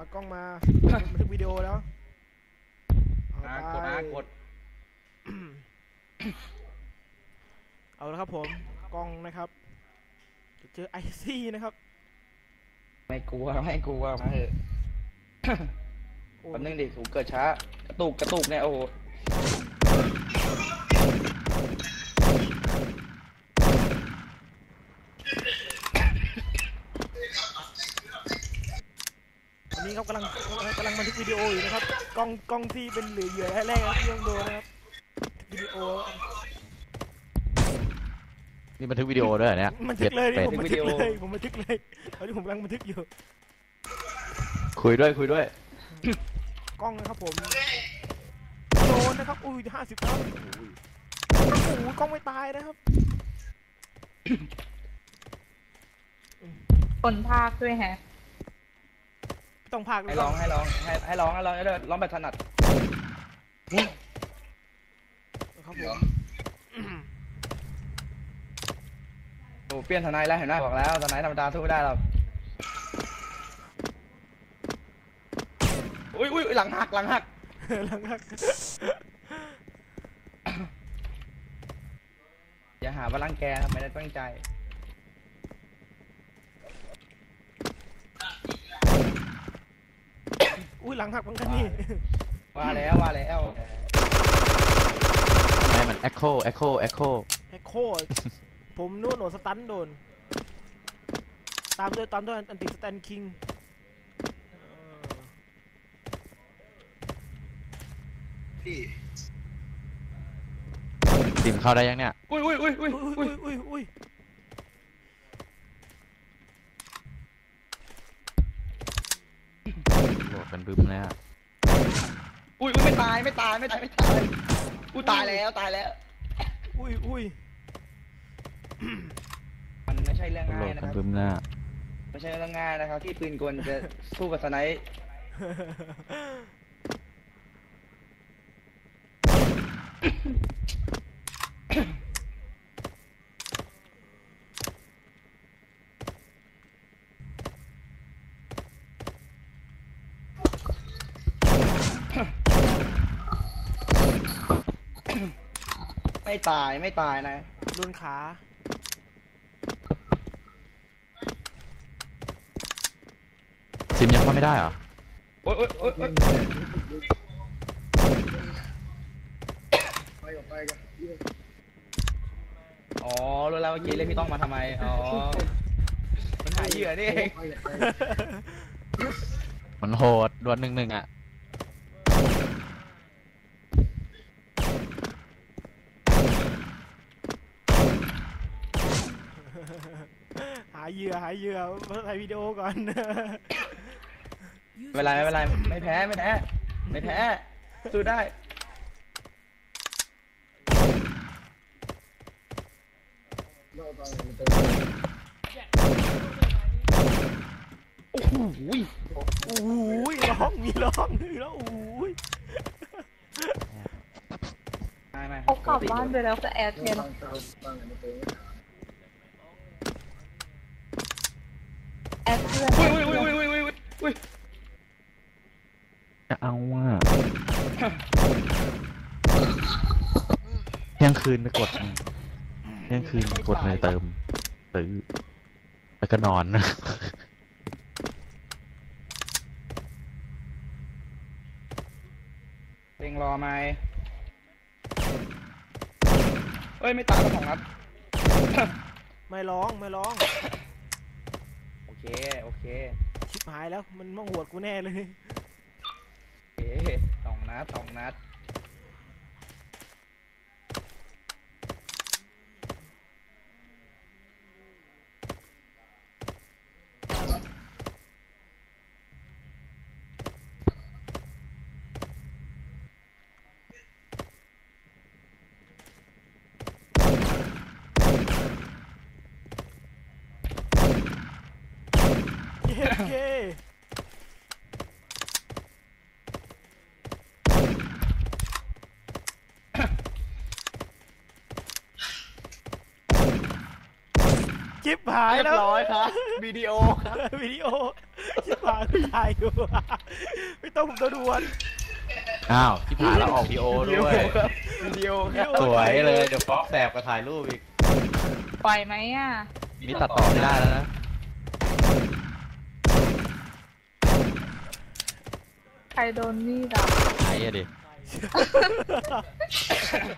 มากล้องมาบันทึกวิดีโอแล้วเอาอะไปกดอะกดเอาละครับผมกล้องนะครับจะเจอไอซี่นะครับไม่กลัวไม่กลัวมาเถอะโอ้แป๊บนึงดิผมเกิดช้ากระตุกกระตุกเนี่ยโอ้โห นนี้ครับกำลังกำลังบันทึกวิดีโออยู่นะครับกล้องกล้องที่เป็นเหลือเหยื่อแรกๆที่ต้องโดนนะครับวิดีโอนี่บันทึกวิดีโอด้วยเหรอเนี่ยบันทึกเลยเป็นี่ดผมบันทึกเลยผมบันทึกเลยตอนนี้ผมกำลังบันทึกอยู่ คุยด้วยคุยด้วย กล้องนะครับผมโดนนะครับอุ้ยห้าสิบครับอุ้ยโอ้โหกล้องไม่ตายนะครับคนภาคด้วยแฮะไม่ ต้องพากให้ร้องให้ร้องให้ให้ร้องให้ร้องให้ร้องแบบถนัดครับผมโอ้เปลี่ยนทนายแล้วเห็นไหมบอกแล้วทนายธรรมดาสู้ไม่ได้หรอกอุ้ยอุ้ยหลังหักหลังหักหลังจากอย่าหาว่ารังแกครับไม่ได้ตั้งใจ อุ้ยหลังหักเหมือนกันนี่ว่าแล้วว่าแล้วทำไมมัน echo echo echo แฮกโคตรผมนู่นโหนดสตันโดน ตามด้วยตามด้วยอันติสแตนคิงติมเข้าได้ยังเนี่ย อุ้ยอุ้ยอุ้ยอุ้ยอุ้อุ้ยยอุ้ยอุ้ย โหล ดกันบึ้มเลยอะอุ้ยอุ้ยไม่ตายไม่ตายไม่ตายไม่ตายอุ้ยตายแล้วตายแล้ว อุ้ยอุ้ยมันไม่ใช่เรื่องโหลง่ายดนะกัคนรับบึ้มเลยอะไม่ใช่เรื่องง่ายนะครับ ที่ปืนกลจะสู้กับสไนป์ ไม่ตายไม่ตายนะโดนขาซิมยังเข้าไม่ได้เหรอ โอ๊ยโอ๊ยโอ๊ยโอ๊ยอ๋อรู้แล้วเมื่อกี้เรียกพี่ต้องมาทำไม อ๋อ มันหาเหยื่อนี่เอง มันโหดดวลหนึ่งหนึ่งอะ เหยื่อหาเหยื่อมาถ่ายวิดีโอก่อน ไม่เป็นไรไม่เป็นไรไม่แพ้ไม่แพ้ไม่แพ้สู้ได้ โอ้โหโอ้ยร้องมีร้องมีร้องโอ้ยไม่ไม่เขากลับบ้านไปแล้วกับแอดเนี่ยแอดเพื่อนอุ้ยอุ้ยอุ้ยอุ้ยอุ้ยอุ้ยอุ้ยจะเอาอะเที่ยงคืนไปกดเที่ยงคืนไปกดเลยเติมตื้อแล้วก็นอนเพลงรอไหมเอ้ย ไม่ตายแล้วของนัดไม่ร้อง ไม่ร้องโอ เค โอเคชิบหายแล้วมันมาหวดกูแน่เลย โอเคสองนัดสองนัด เย้เคจิบหายเรียแล้วบร้อยครับวิดีโอครับวิดีโอชิบหถ่ายอยู่ไม่ต้องผมตัวด่วนอ้าวที่ผ่านแล้วออกวีโอวิดีโอด้วยครับวิดีโอครับสวยเลยเดี๋ยวฟอกแสบก็ถ่ายรูปอีกปล่อยไหมอะมีตัดต่อไม่ได้แล้วนะ ใค รโดนมีดอะไอ้อะดิ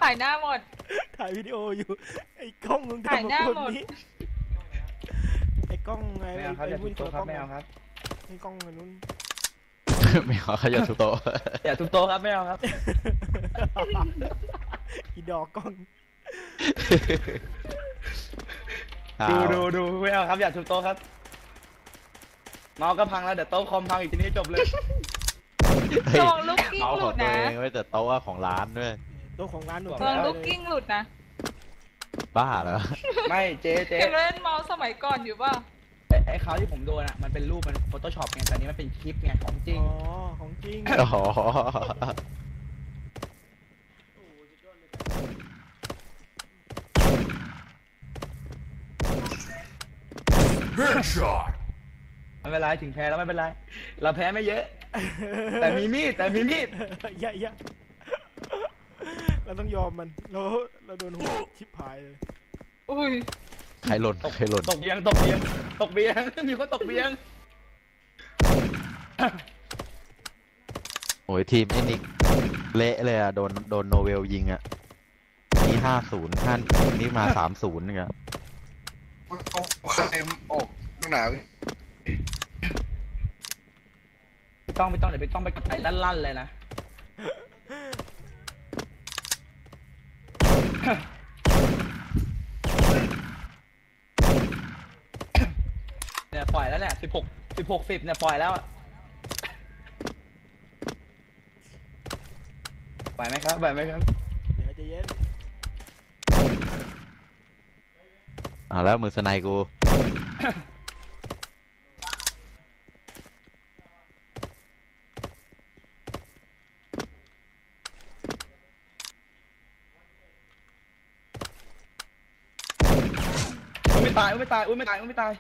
ถ่ายหน้าหมด ถ่ายวิดีโออยู่ ไอ้กล้องมึงถ่ายทำหน้ากับคนหมดนี้ไอ้กล้องไงไม่เอาครับอย่าไอ้ทุวุ้บนโต๊ะครับนไม่ละเอาครับไอ้กล้องอันนู้นไม่เอาเขาจะทุบโต๊ะอย่าทุบโต๊ะครับไม่เอาครับอีดอกกล้องดูดูดูไม่เอาครับอย่าทุบโต๊ะครับเมาส์ก็พังแล้วเดี๋ยวโต๊ะคอมพังอีกทีนี้จบเลย เฮ้ยระวังลูกกิ้งเอาหขลุองดตัวนะเองไว้แต่โต๊ะอะของร้านด้วย ตัวของร้านหนูบอกระวังแล้วลูกกิ้งหลุดนะบ้าเหรอ ไม่เจ๊เจ๊ยังเล่นเมาส์สมัยก่อนอยู่ป่ะไอ้ไอ้เขาวที่ผมโดนอะ มันเป็นรูปมัน Photoshop ไงแต่อันนี้มันเป็นคลิปไงของจริง อ๋อ ของจริง อ๋อ ไม่เป็นไรถึงแพ้แล้วไม่เป็นไร เราแพ้ไม่เยอะ แต่มีมีดแต่มีมีดอย่าอย่าเราต้องยอมมันเราเราโดนหัวชิบหายเลยอุ้ยใครหล่นตกใครหล่นตกเบียงตกเบียงตกเบียงมีคนตกเบียงโอ้ยทีมไอ้นิกเละเลยอะโดนโดนโนเวลยิงอะนี่ห้าศูนย์ห้านี่มาสามศูนย์เนี่ยเอาเต็มออกตั้งหนาวไม่ ต้องไม่ต้องเดี๋ยวไม่ต้องไปกดไลค์ลั่นๆเลยนะ เนี่ยปล่อยแล้วเนี่ยสิบหกสิบหกสิบเนี่ยปล่อยแล้วอะปล่อยไหมครับปล่อยไหมครับ เดี๋ยวใจะเย็นอ่าแล้วมือสไนกู ไม่ตายอุ้ยไม่ตายอุ้ยไม่ตายอุ้ยไม่ตาย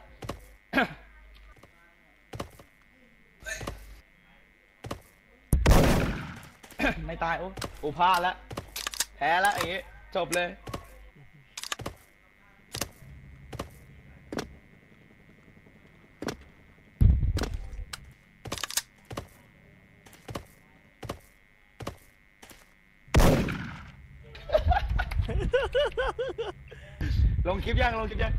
ไม่ตายโอ้กูพลาดแล้วแพ้แล้วอย่างงี้จบเลยลงคลิปยังลงคลิปยัง